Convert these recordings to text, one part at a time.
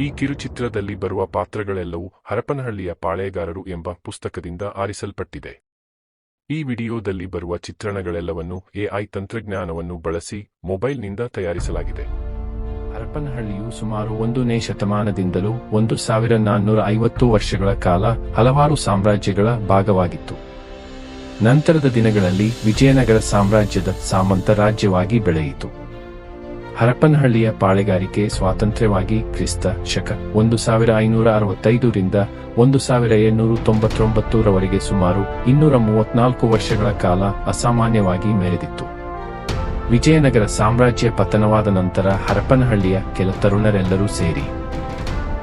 ಈ ಕಿರುಚಿತ್ರದಲ್ಲಿ ಬರುವ ಪಾತ್ರಗಳೆಲ್ಲವೂ ಹರಪನಹಳ್ಳಿಯ ಪಾಳೆಗಾರರು ಎಂಬ ಪುಸ್ತಕದಿಂದ ಆರಿಸಲ್ಪಟ್ಟಿದೆ. ಈ ವಿಡಿಯೋದಲ್ಲಿ ಬರುವ ಚಿತ್ರಣಗಳೆಲ್ಲವನ್ನು ಎಐ ತಂತ್ರಜ್ಞಾನವನ್ನು ಬಳಸಿ ಮೊಬೈಲ್ನಿಂದ ತಯಾರಿಸಲಾಗಿದೆ. ಹರಪನಹಳ್ಳಿಯು ಸುಮಾರು ಒಂದನೇ ಶತಮಾನದಿಂದಲೂ ಒಂದು ಸಾವಿರ ನಾನ್ನೂರ ಐವತ್ತು ವರ್ಷಗಳ ಕಾಲ ಹಲವಾರು ಸಾಮ್ರಾಜ್ಯಗಳ ಭಾಗವಾಗಿತ್ತು. ನಂತರದ ದಿನಗಳಲ್ಲಿ ವಿಜಯನಗರ ಸಾಮ್ರಾಜ್ಯದ ಸಾಮಂತ ರಾಜ್ಯವಾಗಿ ಬೆಳೆಯಿತು. ಹರಪನಹಳ್ಳಿಯ ಪಾಳೆಗಾರಿಕೆ ಸ್ವಾತಂತ್ರ್ಯವಾಗಿ ಕ್ರಿಸ್ತ ಶಕ. ಒಂದು ಸಾವಿರ ಐನೂರ ಅರವತ್ತೈದರಿಂದ ಒಂದು ಸಾವಿರ ಏಳ್ನೂರ ತೊಂಬತ್ತೊಂಬತ್ತರವರೆಗೆ ಸುಮಾರು ಇನ್ನೂರ ಮೂವತ್ನಾಲ್ಕು ವರ್ಷಗಳ ಕಾಲ ಅಸಾಮಾನ್ಯವಾಗಿ ಮೆರೆದಿತ್ತು. ವಿಜಯನಗರ ಸಾಮ್ರಾಜ್ಯ ಪತನವಾದ ನಂತರ ಹರಪನಹಳ್ಳಿಯ ಕೆಲ ತರುಣರೆಲ್ಲರೂ ಸೇರಿ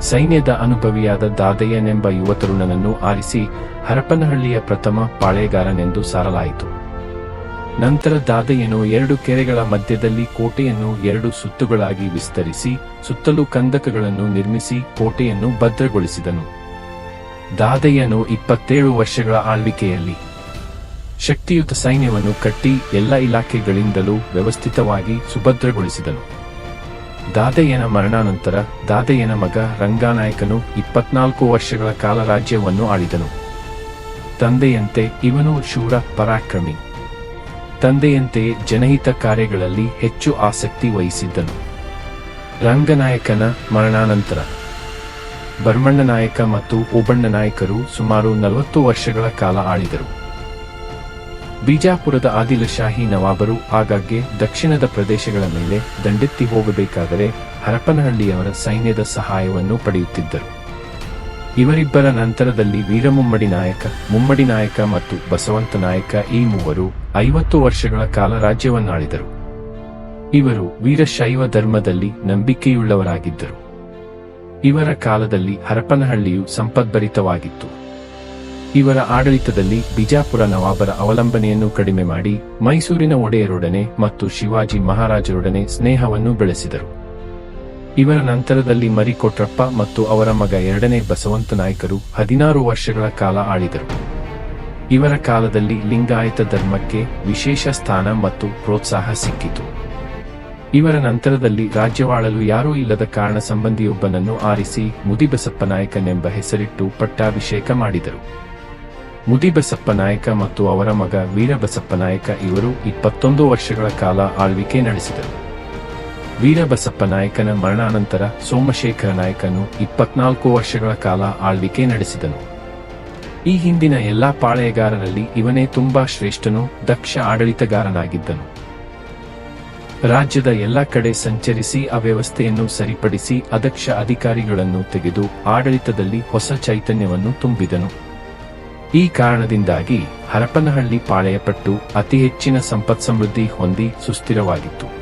ಸೈನ್ಯದ ಅನುಭವಿಯಾದ ದಾದಯ್ಯನೆಂಬ ಯುವ ತರುಣನನ್ನು ಆರಿಸಿ ಹರಪನಹಳ್ಳಿಯ ಪ್ರಥಮ ಪಾಳೆಗಾರನೆಂದು ಸಾರಲಾಯಿತು. ನಂತರ ದಾದಯ್ಯನು ಎರಡು ಕೆರೆಗಳ ಮಧ್ಯದಲ್ಲಿ ಕೋಟೆಯನ್ನು ಎರಡು ಸುತ್ತುಗಳಾಗಿ ವಿಸ್ತರಿಸಿ, ಸುತ್ತಲೂ ಕಂದಕಗಳನ್ನು ನಿರ್ಮಿಸಿ ಕೋಟೆಯನ್ನು ಭದ್ರಗೊಳಿಸಿದನು. ದಾದಯ್ಯನು ಇಪ್ಪತ್ತೇಳು ವರ್ಷಗಳ ಆಳ್ವಿಕೆಯಲ್ಲಿ ಶಕ್ತಿಯುತ ಸೈನ್ಯವನ್ನು ಕಟ್ಟಿ ಎಲ್ಲ ಇಲಾಖೆಗಳಿಂದಲೂ ವ್ಯವಸ್ಥಿತವಾಗಿ ಸುಭದ್ರಗೊಳಿಸಿದನು. ದಾದಯ್ಯನ ಮರಣಾನಂತರ ದಾದಯ್ಯನ ಮಗ ರಂಗಾನಾಯಕನು ಇಪ್ಪತ್ನಾಲ್ಕು ವರ್ಷಗಳ ಕಾಲ ರಾಜ್ಯವನ್ನು ಆಳಿದನು. ತಂದೆಯಂತೆ ಇವನು ಶೂರ ಪರಾಕ್ರಮಿ. ತಂದೆಯಂತೆಯೇ ಜನಹಿತ ಕಾರ್ಯಗಳಲ್ಲಿ ಹೆಚ್ಚು ಆಸಕ್ತಿ ವಹಿಸಿದ್ದನು. ರಂಗನಾಯಕನ ಮರಣಾನಂತರ ಬರ್ಮಣ್ಣ ನಾಯಕ ಮತ್ತು ಓಬಣ್ಣ ನಾಯಕರು ಸುಮಾರು ನಲವತ್ತು ವರ್ಷಗಳ ಕಾಲ ಆಳಿದರು. ಬಿಜಾಪುರದ ಆದಿಲಶಾಹಿ ನವಾಬರು ಆಗಾಗ್ಗೆ ದಕ್ಷಿಣದ ಪ್ರದೇಶಗಳ ಮೇಲೆ ದಂಡೆತ್ತಿ ಹೋಗಬೇಕಾದರೆ ಹರಪನಹಳ್ಳಿಯವರ ಸೈನ್ಯದ ಸಹಾಯವನ್ನು ಪಡೆಯುತ್ತಿದ್ದರು. ಇವರಿಬ್ಬರ ನಂತರದಲ್ಲಿ ವೀರಮುಮ್ಮಡಿ ನಾಯಕ, ಮುಮ್ಮಡಿ ನಾಯಕ ಮತ್ತು ಬಸವಂತ ನಾಯಕ ಈ ಮೂವರು ಐವತ್ತು ವರ್ಷಗಳ ಕಾಲ ರಾಜ್ಯವನ್ನಾಳಿದರು. ಇವರು ವೀರಶೈವ ಧರ್ಮದಲ್ಲಿ ನಂಬಿಕೆಯುಳ್ಳವರಾಗಿದ್ದರು. ಇವರ ಕಾಲದಲ್ಲಿ ಹರಪನಹಳ್ಳಿಯು ಸಂಪದ್ಭರಿತವಾಗಿತ್ತು. ಇವರ ಆಡಳಿತದಲ್ಲಿ ಬಿಜಾಪುರ ನವಾಬರ ಅವಲಂಬನೆಯನ್ನು ಕಡಿಮೆ ಮಾಡಿ ಮೈಸೂರಿನ ಒಡೆಯರೊಡನೆ ಮತ್ತು ಶಿವಾಜಿ ಮಹಾರಾಜರೊಡನೆ ಸ್ನೇಹವನ್ನು ಬೆಳೆಸಿದರು. ಇವರ ನಂತರದಲ್ಲಿ ಮರಿಕೊಟ್ರಪ್ಪ ಮತ್ತು ಅವರ ಮಗ ಎರಡನೇ ಬಸವಂತ ನಾಯ್ಕರು ಹದಿನಾರು ವರ್ಷಗಳ ಕಾಲ ಆಳಿದರು. ಇವರ ಕಾಲದಲ್ಲಿ ಲಿಂಗಾಯತ ಧರ್ಮಕ್ಕೆ ವಿಶೇಷ ಸ್ಥಾನ ಮತ್ತು ಪ್ರೋತ್ಸಾಹ ಸಿಕ್ಕಿತು. ಇವರ ನಂತರದಲ್ಲಿ ರಾಜ್ಯವಾಳಲು ಯಾರೂ ಇಲ್ಲದ ಕಾರಣ ಸಂಬಂಧಿಯೊಬ್ಬನನ್ನು ಆರಿಸಿ ಮುದಿಬಸಪ್ಪ ನಾಯಕನೆಂಬ ಹೆಸರಿಟ್ಟು ಪಟ್ಟಾಭಿಷೇಕ ಮಾಡಿದರು. ಮುದಿಬಸಪ್ಪ ನಾಯಕ ಮತ್ತು ಅವರ ಮಗ ವೀರಬಸಪ್ಪ ನಾಯಕ ಇವರು ಇಪ್ಪತ್ತೊಂದು ವರ್ಷಗಳ ಕಾಲ ಆಳ್ವಿಕೆ ನಡೆಸಿದರು. ವೀರಬಸಪ್ಪ ನಾಯಕನ ಮರಣಾನಂತರ ಸೋಮಶೇಖರ ನಾಯಕನು ಇಪ್ಪತ್ನಾಲ್ಕು ವರ್ಷಗಳ ಕಾಲ ಆಳ್ವಿಕೆ ನಡೆಸಿದನು. ಈ ಹಿಂದಿನ ಎಲ್ಲಾ ಪಾಳೆಯಗಾರರಲ್ಲಿ ಇವನೇ ತುಂಬಾ ಶ್ರೇಷ್ಠನು ದಕ್ಷ ಆಡಳಿತಗಾರನಾಗಿದ್ದನು. ರಾಜ್ಯದ ಎಲ್ಲ ಕಡೆ ಸಂಚರಿಸಿ ಅವ್ಯವಸ್ಥೆಯನ್ನು ಸರಿಪಡಿಸಿ ಅದಕ್ಷ ಅಧಿಕಾರಿಗಳನ್ನು ತೆಗೆದು ಆಡಳಿತದಲ್ಲಿ ಹೊಸ ಚೈತನ್ಯವನ್ನು ತುಂಬಿದನು. ಈ ಕಾರಣದಿಂದಾಗಿ ಹರಪನಹಳ್ಳಿ ಪಾಳೆಯಪಟ್ಟು ಅತಿ ಹೆಚ್ಚಿನ ಸಂಪತ್ ಸಮೃದ್ಧಿ ಹೊಂದಿ ಸುಸ್ಥಿರವಾಗಿತ್ತು.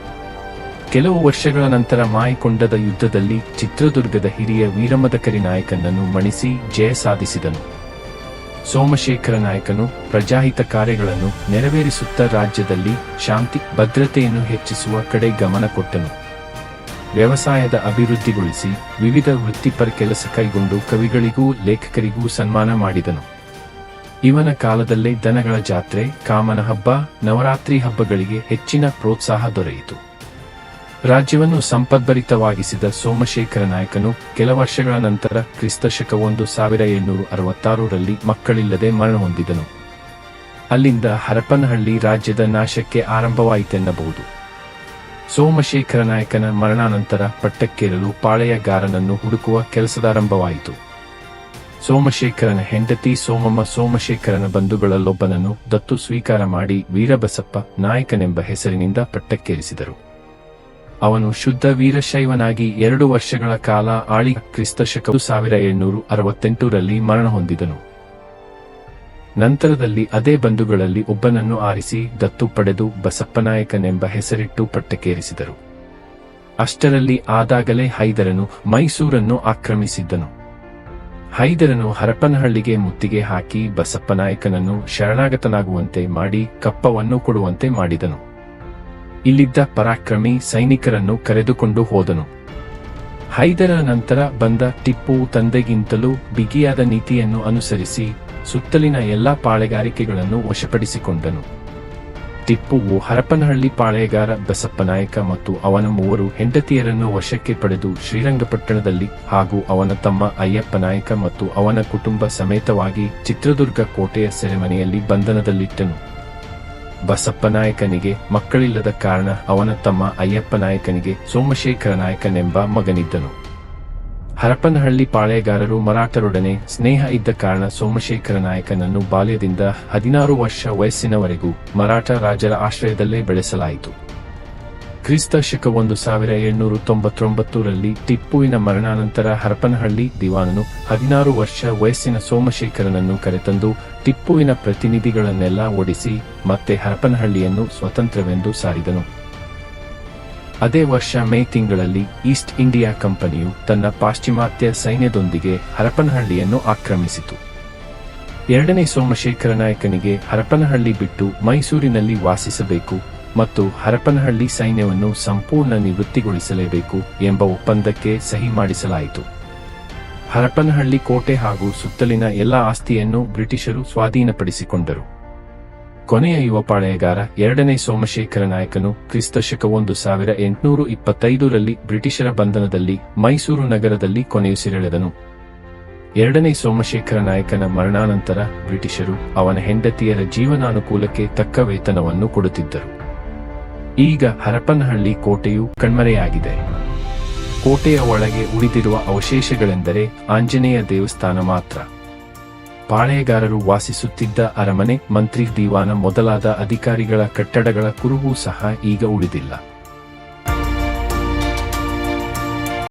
ಕೆಲವು ವರ್ಷಗಳ ನಂತರ ಮಾಯಿಕೊಂಡದ ಯುದ್ಧದಲ್ಲಿ ಚಿತ್ರದುರ್ಗದ ಹಿರಿಯ ವೀರಮದಕರಿ ನಾಯಕನನ್ನು ಮಣಿಸಿ ಜಯ ಸಾಧಿಸಿದನು. ಸೋಮಶೇಖರ ನಾಯಕನು ಪ್ರಜಾಹಿತ ಕಾರ್ಯಗಳನ್ನು ನೆರವೇರಿಸುತ್ತಾ ರಾಜ್ಯದಲ್ಲಿ ಶಾಂತಿ, ಭದ್ರತೆಯನ್ನು ಹೆಚ್ಚಿಸುವ ಕಡೆ ಗಮನ ಕೊಟ್ಟನು. ವ್ಯವಸಾಯದ ಅಭಿವೃದ್ಧಿಗೊಳಿಸಿ ವಿವಿಧ ವೃತ್ತಿಪರ ಕೆಲಸ ಕೈಗೊಂಡು ಕವಿಗಳಿಗೂ ಲೇಖಕರಿಗೂ ಸನ್ಮಾನ ಮಾಡಿದನು. ಇವನ ಕಾಲದಲ್ಲೇ ದನಗಳ ಜಾತ್ರೆ, ಕಾಮನ ಹಬ್ಬ, ನವರಾತ್ರಿ ಹಬ್ಬಗಳಿಗೆ ಹೆಚ್ಚಿನ ಪ್ರೋತ್ಸಾಹ ದೊರೆಯಿತು. ರಾಜ್ಯವನ್ನು ಸಂಪದ್ಭರಿತವಾಗಿಸಿದ ಸೋಮಶೇಖರ ನಾಯಕನು ಕೆಲ ವರ್ಷಗಳ ನಂತರ ಕ್ರಿಸ್ತಶಕ ಒಂದು ಸಾವಿರ ಏಳ್ನೂರ ಅರವತ್ತಾರರಲ್ಲಿ ಮಕ್ಕಳಿಲ್ಲದೆ ಮರಣ ಹೊಂದಿದನು ಅಲ್ಲಿಂದ ಹರಪನಹಳ್ಳಿ ರಾಜ್ಯದ ನಾಶಕ್ಕೆ ಆರಂಭವಾಯಿತೆನ್ನಬಹುದು. ಸೋಮಶೇಖರ ನಾಯಕನ ಮರಣಾನಂತರ ಪಟ್ಟಕ್ಕೇರಲು ಪಾಳೆಯಗಾರನನ್ನು ಹುಡುಕುವ ಕೆಲಸದಾರಂಭವಾಯಿತು ಸೋಮಶೇಖರನ ಹೆಂಡತಿ ಸೋಮಮ್ಮ ಸೋಮಶೇಖರನ ಬಂಧುಗಳಲ್ಲೊಬ್ಬನನ್ನು ದತ್ತು ಸ್ವೀಕಾರ ಮಾಡಿ ವೀರಬಸಪ್ಪ ನಾಯಕನೆಂಬ ಹೆಸರಿನಿಂದ ಪಟ್ಟಕ್ಕೇರಿಸಿದರು. ಅವನು ಶುದ್ಧ ವೀರಶೈವನಾಗಿ ಎರಡು ವರ್ಷಗಳ ಕಾಲ ಆಳಿ ಕ್ರಿಸ್ತಶಕ ಸಾವಿರ ಏಳ್ನೂರು ಅರವತ್ತೆಂಟರಲ್ಲಿ ಮರಣ ಹೊಂದಿದನು. ನಂತರದಲ್ಲಿ ಅದೇ ಬಂಧುಗಳಲ್ಲಿ ಒಬ್ಬನನ್ನು ಆರಿಸಿ ದತ್ತು ಪಡೆದು ಬಸಪ್ಪನಾಯಕನೆಂಬ ಹೆಸರಿಟ್ಟು ಪಟ್ಟಕ್ಕೇರಿಸಿದರು. ಅಷ್ಟರಲ್ಲಿ ಆದಾಗಲೇ ಹೈದರನು ಮೈಸೂರನ್ನು ಆಕ್ರಮಿಸಿದ್ದನು. ಹೈದರನು ಹರಪನಹಳ್ಳಿಗೆ ಮುತ್ತಿಗೆ ಹಾಕಿ ಬಸಪ್ಪನಾಯಕನನ್ನು ಶರಣಾಗತನಾಗುವಂತೆ ಮಾಡಿ ಕಪ್ಪವನ್ನು ಕೊಡುವಂತೆ ಮಾಡಿದನು. ಇಲ್ಲಿದ್ದ ಪರಾಕ್ರಮಿ ಸೈನಿಕರನ್ನು ಕರೆದುಕೊಂಡು ಹೋದನು. ಹೈದರ ನಂತರ ಬಂದ ಟಿಪ್ಪು ತಂದೆಗಿಂತಲೂ ಬಿಗಿಯಾದ ನೀತಿಯನ್ನು ಅನುಸರಿಸಿ ಸುತ್ತಲಿನ ಎಲ್ಲಾ ಪಾಳೆಗಾರಿಕೆಗಳನ್ನು ವಶಪಡಿಸಿಕೊಂಡನು. ಟಿಪ್ಪುವು ಹರಪನಹಳ್ಳಿ ಪಾಳೆಗಾರ ಬಸಪ್ಪನಾಯಕ ಮತ್ತು ಅವನ ಮೂವರು ಹೆಂಡತಿಯರನ್ನು ವಶಕ್ಕೆ ಪಡೆದು ಶ್ರೀರಂಗಪಟ್ಟಣದಲ್ಲಿ ಹಾಗೂ ಅವನ ತಮ್ಮ ಅಯ್ಯಪ್ಪನಾಯಕ ಮತ್ತು ಅವನ ಕುಟುಂಬ ಸಮೇತವಾಗಿ ಚಿತ್ರದುರ್ಗ ಕೋಟೆಯ ಸೆರೆಮನೆಯಲ್ಲಿ ಬಂಧನದಲ್ಲಿಟ್ಟನು. ಬಸಪ್ಪನಾಯಕನಿಗೆ ಮಕ್ಕಳಿಲ್ಲದ ಕಾರಣ ಅವನ ತಮ್ಮ ಅಯ್ಯಪ್ಪನಾಯಕನಿಗೆ ಸೋಮಶೇಖರ ನಾಯಕನೆಂಬ ಮಗನಿದ್ದನು. ಹರಪನಹಳ್ಳಿ ಪಾಳೆಗಾರರು ಮರಾಠರೊಡನೆ ಸ್ನೇಹ ಇದ್ದ ಕಾರಣ ಸೋಮಶೇಖರ ನಾಯಕನನ್ನು ಬಾಲ್ಯದಿಂದ ಹದಿನಾರು ವರ್ಷ ವಯಸ್ಸಿನವರೆಗೂ ಮರಾಠ ರಾಜರ ಆಶ್ರಯದಲ್ಲೇ ಬೆಳೆಸಲಾಯಿತು. ಕ್ರಿಸ್ತ ಶಕ ಒಂದು ಸಾವಿರ ಎಂಟುನೂರ ತೊಂಬತ್ತೊಂಬತ್ತರಲ್ಲಿ ಟಿಪ್ಪುವಿನ ಮರಣಾನಂತರ ಹರಪನಹಳ್ಳಿ ದಿವಾನನು ಹದಿನಾರು ವರ್ಷ ವಯಸ್ಸಿನ ಸೋಮಶೇಖರನನ್ನು ಕರೆತಂದು ಟಿಪ್ಪುವಿನ ಪ್ರತಿನಿಧಿಗಳನ್ನೆಲ್ಲ ಓಡಿಸಿ ಮತ್ತೆ ಹರಪನಹಳ್ಳಿಯನ್ನು ಸ್ವತಂತ್ರವೆಂದು ಸಾರಿದನು. ಅದೇ ವರ್ಷ ಮೇ ತಿಂಗಳಲ್ಲಿ ಈಸ್ಟ್ ಇಂಡಿಯಾ ಕಂಪನಿಯು ತನ್ನ ಪಾಶ್ಚಿಮಾತ್ಯ ಸೈನ್ಯದೊಂದಿಗೆ ಹರಪನಹಳ್ಳಿಯನ್ನು ಆಕ್ರಮಿಸಿತು. ಎರಡನೇ ಸೋಮಶೇಖರ ನಾಯಕನಿಗೆ ಹರಪನಹಳ್ಳಿ ಬಿಟ್ಟು ಮೈಸೂರಿನಲ್ಲಿ ವಾಸಿಸಬೇಕು ಮತ್ತು ಹರಪನಹಳ್ಳಿ ಸೈನ್ಯವನ್ನು ಸಂಪೂರ್ಣ ನಿವೃತ್ತಿಗೊಳಿಸಲೇಬೇಕು ಎಂಬ ಒಪ್ಪಂದಕ್ಕೆ ಸಹಿ ಮಾಡಿಸಲಾಯಿತು. ಹರಪನಹಳ್ಳಿ ಕೋಟೆ ಹಾಗೂ ಸುತ್ತಲಿನ ಎಲ್ಲ ಆಸ್ತಿಯನ್ನು ಬ್ರಿಟಿಷರು ಸ್ವಾಧೀನಪಡಿಸಿಕೊಂಡರು. ಕೊನೆಯ ಯುವ ಪಾಳೆಯಗಾರ ಎರಡನೇ ಸೋಮಶೇಖರ ನಾಯಕನು ಕ್ರಿಸ್ತಶಕ ಒಂದು ಸಾವಿರ ಎಂಟುನೂರು ಇಪ್ಪತ್ತೈದರಲ್ಲಿ ಬ್ರಿಟಿಷರ ಬಂಧನದಲ್ಲಿ ಮೈಸೂರು ನಗರದಲ್ಲಿ ಕೊನೆಯುಸಿರೆಳೆದನು ಎರಡನೇ ಸೋಮಶೇಖರ ನಾಯಕನ ಮರಣಾನಂತರ ಬ್ರಿಟಿಷರು ಅವನ ಹೆಂಡತಿಯರ ಜೀವನಾನುಕೂಲಕ್ಕೆ ತಕ್ಕ ವೇತನವನ್ನು ಕೊಡುತ್ತಿದ್ದರು. ಈಗ ಹರಪನಹಳ್ಳಿ ಕೋಟೆಯು ಕಣ್ಮರೆಯಾಗಿದೆ. ಕೋಟೆಯ ಒಳಗೆ ಉಳಿದಿರುವ ಅವಶೇಷಗಳೆಂದರೆ ಆಂಜನೇಯ ದೇವಸ್ಥಾನ ಮಾತ್ರ. ಪಾಳೆಯಗಾರರು ವಾಸಿಸುತ್ತಿದ್ದ ಅರಮನೆ, ಮಂತ್ರಿ, ದಿವಾನ ಮೊದಲಾದ ಅಧಿಕಾರಿಗಳ ಕಟ್ಟಡಗಳ ಕುರುಹು ಸಹ ಈಗ ಉಳಿದಿಲ್ಲ.